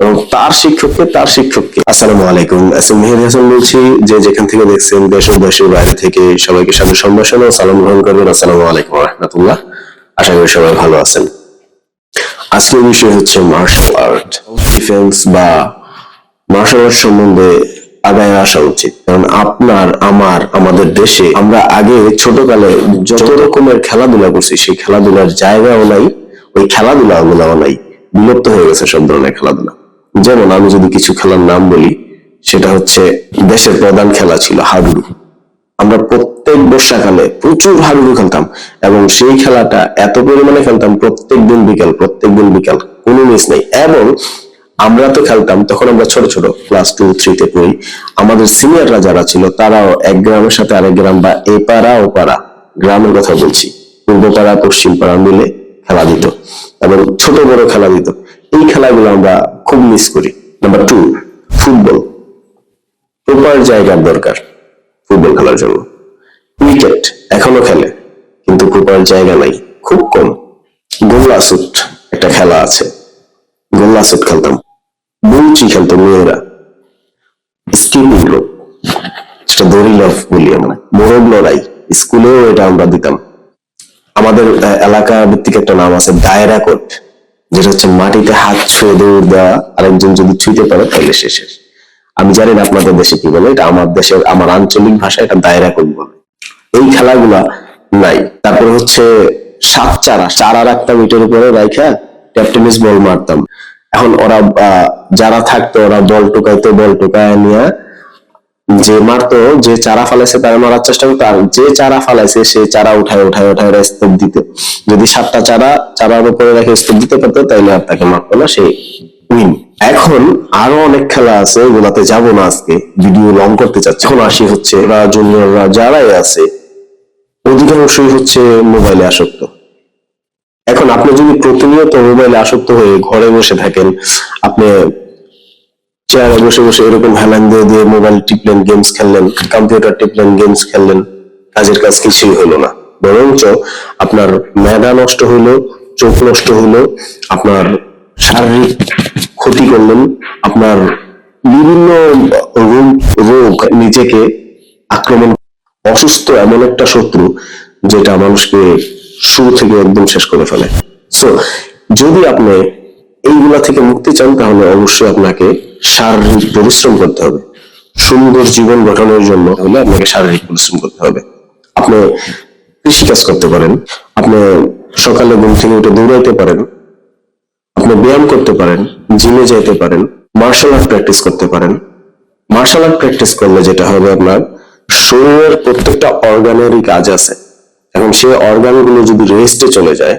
এবং তার শিক্ষককে তার শিক্ষককে। আসসালামু আলাইকুম। মেহের হাসান বলছি, যে যেখান থেকে দেখছেন দেশ ও দেশের বাইরে থেকে সবাইকে স্বাগত সম্ভাষণ ও সালাম গ্রহণ করবেন। আসসালামু আলাইকুম রহমতুল্লাহ। আশা করি সবাই ভালো আছেন। আজকের বিষয় হচ্ছে মার্শাল আর্ট ডিফেন্স বা মার্শাল আর্ট সম্বন্ধে আগায় আসা উচিত। কারণ আপনার, আমার, আমাদের দেশে আমরা আগে ছোটকালে যত রকমের খেলাধুলা করছি, সেই খেলাধুলার জায়গাও নাই, ওই খেলাধুলা গুলাও নাই। বিলুপ্ত হয়ে গেছে সব ধরনের খেলাধুলা। যেমন আমি যদি কিছু খেলার নাম বলি, সেটা হচ্ছে দেশের প্রধান খেলা ছিল হাডুডু। আমরা প্রত্যেক বর্ষাকালে প্রচুর হাডুডু খেলতাম এবং সেই খেলাটা এত পরিমাণে খেলতাম, প্রত্যেক দিন বিকাল, প্রত্যেক দিন বিকাল, কোনো মিস নেই। এবং আমরা তো খেলতাম, তখন আমরা ছোট ছোট ক্লাস টু থ্রিতে পড়ি। আমাদের সিনিয়ররা যারা ছিল, তারাও এক গ্রামের সাথে আরেক গ্রাম বা এ পাড়া ও পাড়া গ্রামের কথা বলছি। পূর্ব পাড়া পশ্চিম পাড়া মিলে খেলা দিত। এবং ছোট বড় খেলা দিত। এই খেলাগুলো আমরা খুব মিস করি। নাম্বার টু ফুটবল প্রপার জায়গার দরকার ফুটবল খেলার জন্য। ক্রিকেট এখনও খেলে, কিন্তু প্রপার জায়গা নাই, খুব কম। গোল্লা সুট একটা খেলা আছে। গোল্লা সুট খেলতাম। বুলচি খেলতো মেয়েরা। স্কিপিং রোপ সেটা দড়ি লফ বলি আমরা। মোরগ লড়াই, স্কুলেও এটা আমরা দিতাম। আমাদের এলাকা ভিত্তিক একটা নাম আছে, দায়রা কোট যেটা হচ্ছে মাটিতে হাত ছুঁয়ে দৌড় দেওয়া, আরেকজন যদি ছুঁতে পারে, তাহলে সে শেষ। আমি জানি না আপনাদের দেশে কি বলে, এটা আমার দেশের, আমার আঞ্চলিক ভাষায় এটা দায়রা কোট বলে। এই খেলাগুলা নাই। তারপরে হচ্ছে সাত চারা চারা রাখতাম ইটের উপরে, রাইখা ট্যাপ টেনিস বল মারতাম। এখন ওরা যারা থাকতো, ওরা বল টোকাইতো, বল টোকায় নিয়ে যে মারতো, যে চারা ফালাইছে তারা মারার চেষ্টা করতো, আর যে চারা ফালাইছে সে চারা উঠায় উঠায় উঠায় ওরা স্তূপ দিত। যদি সাতটা চারা, চারার উপরে রেখে স্তূপ দিতে পারতো, তাইলে আর তাকে মারতো না, সে উইন এখন আরও অনেক খেলা আছে ওগুলাতে যাব না আজকে ভিডিও লং করতে চাচ্ছি। এখন আসি হচ্ছে ওরা জুনিয়ররা যারাই আছে, অধিকাংশই হচ্ছে মোবাইলে আসক্ত। এখন আপনি যদি প্রতিনিয়ত মোবাইলে আসক্ত হয়ে ঘরে বসে থাকেন, আপনি চেয়ারে বসে বসে এরকম হেলান দিয়ে দিয়ে মোবাইল টিপলেন গেমস খেললেন কম্পিউটার টিপলেন গেমস খেললেন, কাজের কাজ কিছুই হলো না। বরঞ্চ আপনার মেধা নষ্ট হইল চোখ নষ্ট হইল আপনার শারীরিক ক্ষতি করলেন, আপনার বিভিন্ন রোগ নিজেকে আক্রমণ অসুস্থ এমন একটা শত্রু যেটা মানুষকে শুরু থেকে একদম শেষ করে ফেলে। সো যদি আপনি এইগুলা থেকে মুক্তি চান, তাহলে অবশ্যই আপনাকে শারীরিক পরিশ্রম করতে হবে। সুন্দর জীবন গঠনের জন্য হলে আপনাকে শারীরিক পরিশ্রম করতে হবে। আপনি কৃষিকাজ করতে পারেন, আপনি সকালে ঘুম থেকে উঠে দৌড়াইতে পারেন, আপনি ব্যায়াম করতে পারেন, জিমে যাইতে পারেন মার্শাল আর্ট প্র্যাকটিস করতে পারেন। মার্শাল আর্ট প্র্যাকটিস করলে যেটা হবে আপনার শরীরের প্রত্যেকটা অর্গানেরই কাজ আছে। এখন সেই অর্গানগুলো যদি রেস্টে চলে যায়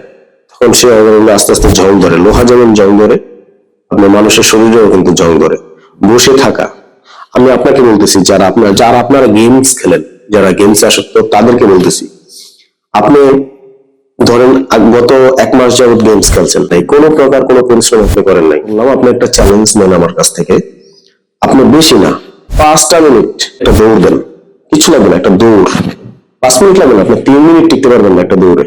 তখন সেই অর্গানগুলো আস্তে আস্তে জং ধরে। লোহা যেমন জং ধরে, আপনার মানুষের শরীরেও কিন্তু জং ধরে। বসে থাকা। আমি আপনাকে বলতেছি, যারা আপনার যারা আপনারা গেমস খেলেন, যারা গেমস আসক্ত, তাদেরকে বলতেছি, আপনি ধরেন গত এক মাস যাবত গেমস খেলছেন, তাই কোনো প্রকার কোনো পরিশ্রম আপনি করেন নাই। বললাম, আপনি একটা চ্যালেঞ্জ নেন আমার কাছ থেকে। আপনি বেশি না, পাঁচটা মিনিট একটা দৌড় দেন। কিছু লাগবে না, একটা দৌড়। পাঁচ মিনিট লাগবে না, আপনি তিন মিনিট টিকতে পারবেন না একটা দৌড়ে।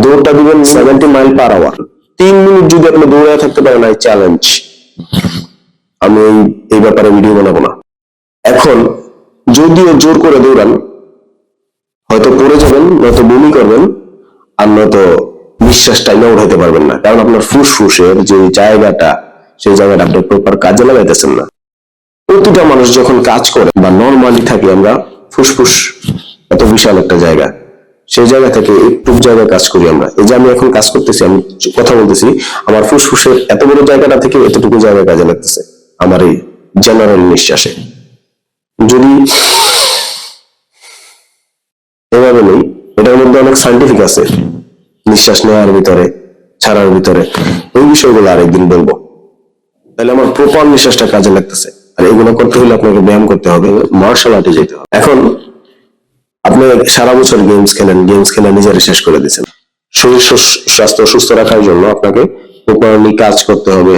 দৌড়টা দিবেন সেভেন্টি মাইল পার আওয়ার তিন মিনিট যদি আপনি দৌড়ে থাকতে পারেন এই চ্যালেঞ্জ আমি এই- এই ব্যাপারে ভিডিও বানাবো না। এখন যদিও জোর করে দৌড়ান হয়তো পড়ে যাবেন নয়তো বমি করবেন আর নয়তো নিঃশ্বাস টাইমে উঠাইতে পারবেন না। কারণ আপনার ফুসফুসের যে জায়গাটা সেই জায়গাটা আপনি প্রপার কাজে লাগাইতেছেন না। প্রতিটা মানুষ যখন কাজ করে বা নর্মালি থাকি আমরা ফুসফুস এত বিশাল একটা জায়গা। সেই জায়গা থেকে একটু জায়গায় কাজ করি আমরা। এই যে আমি এখন কাজ করতেছি, আমি কথা বলতেছি, আমার ফুসফুসের এত বড় জায়গাটা থেকে এতটুকু জায়গায় কাজে লাগতেছে, আমার এই জেনারেল নিঃশ্বাসে। যদি এভাবে নেই, এটার মধ্যে অনেক সাইন্টিফিক আছে, নিঃশ্বাস নেওয়ার ভিতরে, ছাড়ার ভিতরে। এই বিষয়গুলো আরেকদিন বলব। তাহলে আমার প্রপার নিঃশ্বাসটা কাজে লাগতেছে। আর এগুলো করতে হলে আপনাকে ব্যায়াম করতে হবে মার্শাল আর্টে যেতে হবে। এখন আপনি সারা বছর গেমস খেলেন গেমস খেলে নিজেরা শেষ করে দিচ্ছেন শরীর স্বাস্থ্য সুস্থ রাখার জন্য আপনাকে প্রপারলি কাজ করতে হবে,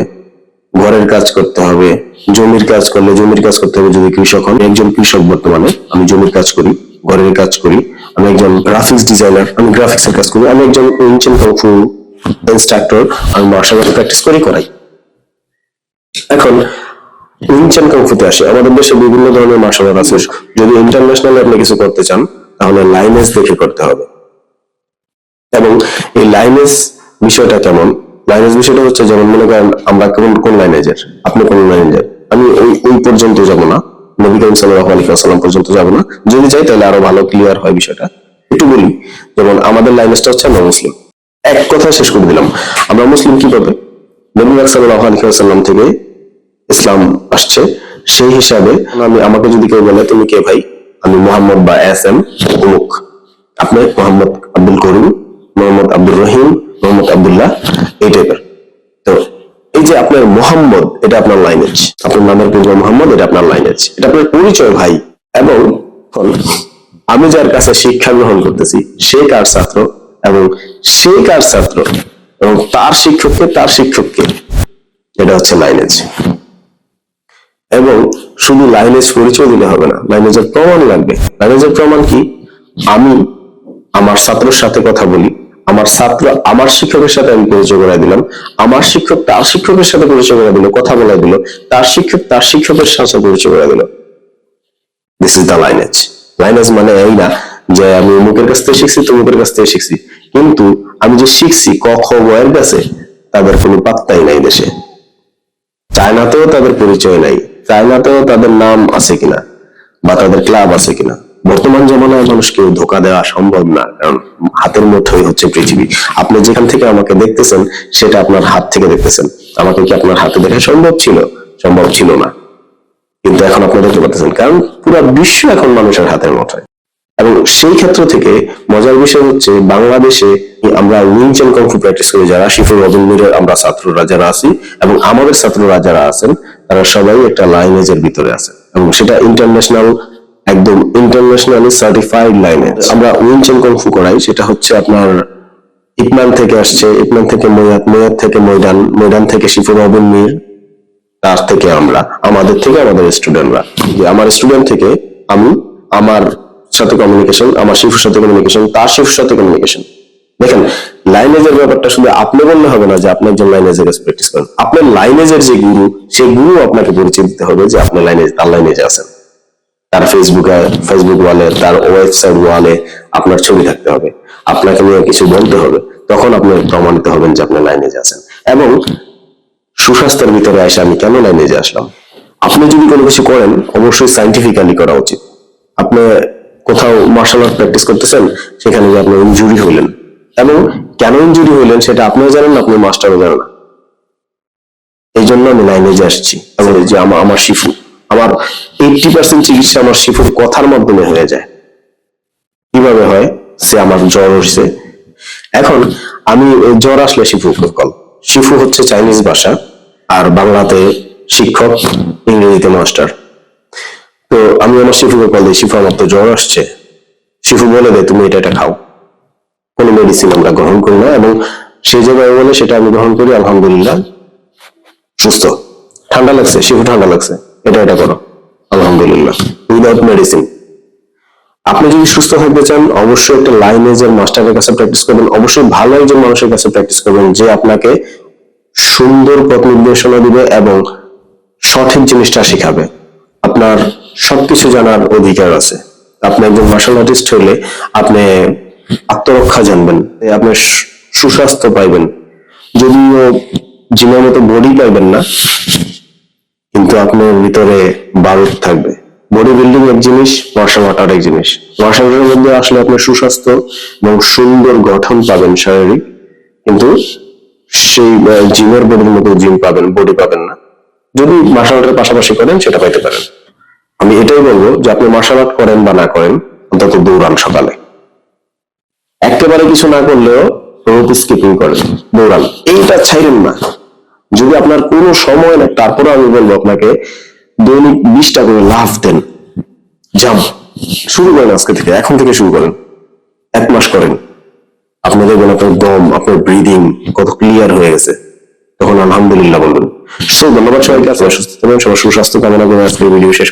ঘরের কাজ করতে হবে, জমির কাজ করলে জমির কাজ করতে হবে। যদি কৃষক হন, একজন কৃষক বর্তমানে, আমি জমির কাজ করি, ঘরের কাজ করি, আমি একজন গ্রাফিক্স ডিজাইনার আমি গ্রাফিক্স এর কাজ করি, আমি একজন ইনস্ট্রাক্টর আমি মার্শাল আর্ট প্র্যাকটিস করি, করাই। এখন উইনচান কংফুতে আসে। আমাদের দেশে বিভিন্ন ধরনের মার্শাল আর্ট আছে। যদি ইন্টারন্যাশনাল আপনি কিছু করতে চান তাহলে লাইনেস দেখে করতে হবে। এবং এই লাইনেজ বিষয়টা কেমন? লাইনেস বিষয়টা হচ্ছে যেমন মনে করেন আমরা কোন কোন লাইনেজের আপনি কোন লাইনেজের আমি ওই ওই পর্যন্ত যাব না। নবী করিম সাল্লাহ আলী সাল্লাম পর্যন্ত যাব না। যদি যাই তাহলে আরও ভালো ক্লিয়ার হয় বিষয়টা। একটু বলি, যেমন আমাদের লাইনেজটা হচ্ছে আমরা মুসলিম। এক কথা শেষ করে দিলাম। আমরা মুসলিম কি করবে নবী সাল্লাহ আলী সাল্লাম থেকে ইসলাম আসছে। সেই হিসাবে আমি, আমাকে যদি কেউ বলে, তুমি কে ভাই? আমি মোহাম্মদ বা এস এম অমুক আপনি মোহাম্মদ আব্দুল করিম, মোহাম্মদ আব্দুর রহিম, মোহাম্মদ আব্দুল্লাহ, এই টাইপের তো এই যে আপনার মোহাম্মদ, এটা আপনার লাইনেজ আপনার নামের পূর্ব মোহাম্মদ, এটা আপনার লাইনেজ এটা আপনার পরিচয় ভাই। এবং আমি যার কাছে শিক্ষা গ্রহণ করতেছি, সে কার ছাত্র এবং সে কার ছাত্র এবং তার শিক্ষককে তার শিক্ষককে। এটা হচ্ছে লাইনেজ এবং শুধু লাইনেজ পরিচয় দিলে হবে না লাইনেজের প্রমাণ লাগবে। লাইনেজের প্রমাণ কি? আমি আমার ছাত্রের সাথে কথা বলি, আমার ছাত্র আমার শিক্ষকের সাথে আমি পরিচয় করাই দিলাম, আমার শিক্ষক তার শিক্ষকের সাথে পরিচয় করাই দিল, কথা বলাই দিল, তার শিক্ষক তার শিক্ষকের সাথে পরিচয় করাই দিল। This is the lineage lineage মানে এই না যে আমি অমুকের কাছ থেকে শিখছি তো তমুকের কাছ থেকে শিখছি। কিন্তু আমি যে শিখছি, ক, খ বয়ের কাছে, তাদের কোনো পাত্তাই নাই দেশে। চায়নাতেও তাদের পরিচয় নাই। চায়নাতেও তাদের নাম আছে কিনা বা তাদের ক্লাব আছে কিনা? বর্তমান জমানায় মানুষকে ধোকা দেওয়া সম্ভব না, কারণ হাতের মুঠোই হচ্ছে পৃথিবী। আপনি যেখান থেকে আমাকে দেখতেছেন, সেটা আপনার হাত থেকে দেখতেছেন। আমাকে কি আপনার হাতে দেখা সম্ভব ছিল? সম্ভব ছিল না। কিন্তু এখন আপনি দেখতে পাচ্ছেন, কারণ পুরো বিশ্ব এখন মানুষের হাতের মুঠোয় এবং সেই ক্ষেত্র থেকে মজার বিষয় হচ্ছে বাংলাদেশে আমরা উইনচেন কংফু প্র্যাকটিস করি, যারা শিফুর রবীন্দ্রের আমরা ছাত্ররা যারা আছি এবং আমাদের ছাত্ররা যারা আছেন, তারা সবাই একটা লাইনেজের ভিতরে আছে এবং সেটা ইন্টারন্যাশনাল একদম ইন্টারন্যাশনালি সার্টিফাইড লাইনেজ আমরা উইনচেন কংফু করাই, সেটা হচ্ছে আপনার ইপমান থেকে আসছে ইপমান থেকে মৈয়াত মৈয়াত থেকে ময়দান ময়দান থেকে শিফুর রবিন মীর তার থেকে আমরা, আমাদের থেকে আমাদের স্টুডেন্টরা যে আমার স্টুডেন্ট থেকে আমি, আমার সাথে কমিউনিকেশন আমার শিশুর সাথে কমিউনিকেশন তার শিশুর সাথে কমিউনিকেশন দেখেন লাইনেজের ব্যাপারটা শুধু আপনি বললে হবে না যে আপনি একজন লাইনেজের প্র্যাকটিস করেন। আপনার লাইনেজের যে গুরু সেই গুরু আপনাকে পরিচয় দিতে হবে যে আপনি লাইনেজ তার লাইনেজে আছেন। তার ফেসবুকে ফেসবুক ওয়ালে তার ওয়েবসাইট ওয়ালে আপনার ছবি থাকতে হবে। আপনাকে নিয়ে কিছু বলতে হবে। তখন আপনি প্রমাণিত হবেন যে আপনি লাইনেজে আছেন। এবং সুস্বাস্থ্যের ভিতরে এসে আমি কেন লাইনেজে আসলাম? আপনি যদি কোনো কিছু করেন, অবশ্যই সাইন্টিফিক্যালি করা উচিত। আপনি কোথাও মার্শাল আর্ট প্র্যাকটিস করতেছেন, সেখানে যে আপনি ইনজুরি হইলেন। এবং কেন ইনজুরি হইলেন সেটা আপনিও জানেন আপনি মাস্টারও জানেন না। এই জন্য আমি লাইনেজে আসছি, এবং এই যে আমার আমার শিফু, আমার এইটটি পার্সেন্ট চিকিৎসা আমার শিফুর কথার মাধ্যমে হয়ে যায়। কীভাবে হয়? সে আমার জ্বর হচ্ছে এখন আমি জ্বর আসলে শিফু কল শিফু হচ্ছে চাইনিজ ভাষা, আর বাংলাতে শিক্ষক, ইংরেজিতে মাস্টার। তো আমি আমার শিফুকে কল দিই, শিফু আমার তো জ্বর আসছে। শিফু বলে দেয়, তুমি এটা এটা খাও। কোনো মেডিসিন আমরা গ্রহণ করি না এবং সেই জায়গায় বলে সেটা আমি গ্রহণ করি, আলহামদুলিল্লাহ। সুস্থ। ঠান্ডা লাগছে শিশু ঠান্ডা লাগছে। এটা এটা করো। আলহামদুলিল্লাহ। উইদাউট মেডিসিন আপনি যদি সুস্থ থাকতে চান, অবশ্যই একটা লাইনেজের মাস্টারের কাছে প্র্যাকটিস করবেন, অবশ্যই ভালো একজন মানুষের কাছে প্র্যাকটিস করবেন, যে আপনাকে সুন্দর পথ নির্দেশনা দিবে এবং সঠিক জিনিসটা শিখাবে। আপনার সবকিছু জানার অধিকার আছে। আপনি একজন মার্শাল আর্টিস্ট হলে আপনি আত্মরক্ষা জানবেন আপনি সুস্বাস্থ্য পাইবেন। যদিও জিমের মতো বডি পাইবেন না, কিন্তু আপনার ভিতরে বারুদ থাকবে। বডি বিল্ডিং এক জিনিস মার্শাল আর্ট আরেক জিনিস। মার্শাল আর্টের মধ্যে আসলে আপনি সুস্বাস্থ্য এবং সুন্দর গঠন পাবেন শারীরিক, কিন্তু সেই জিমের বডির মতো জিম পাবেন বডি পাবেন না। যদি মার্শাল আর্টের পাশাপাশি করেন, সেটা পাইতে পারেন। আমি এটাই বলব যে আপনি মার্শাল আর্ট করেন বা না করেন, অন্তত দৌড়ান সকালে। একেবারে কিছু না করলেও স্কিপিং করেন, দৌড়ান। এইটা ছাইরেন না। যদি আপনার কোনো সময় না তারপরে আমি বলব আপনাকে, দৈনিক বিশটা করে লাভ দেন। জাম শুরু করেন আজকে থেকে, এখন থেকে শুরু করেন। এক মাস করেন। আপনি দেখবেন আপনার দম আপনার ব্রিদিং কত ক্লিয়ার হয়ে গেছে। তখন আলহামদুলিল্লাহ বলবেন। সো ধন্যবাদ সবাইকে আপনার সুস্থ থাকবেন, সবার সুস্বাস্থ্য কামনা করে আজকে ভিডিও শেষ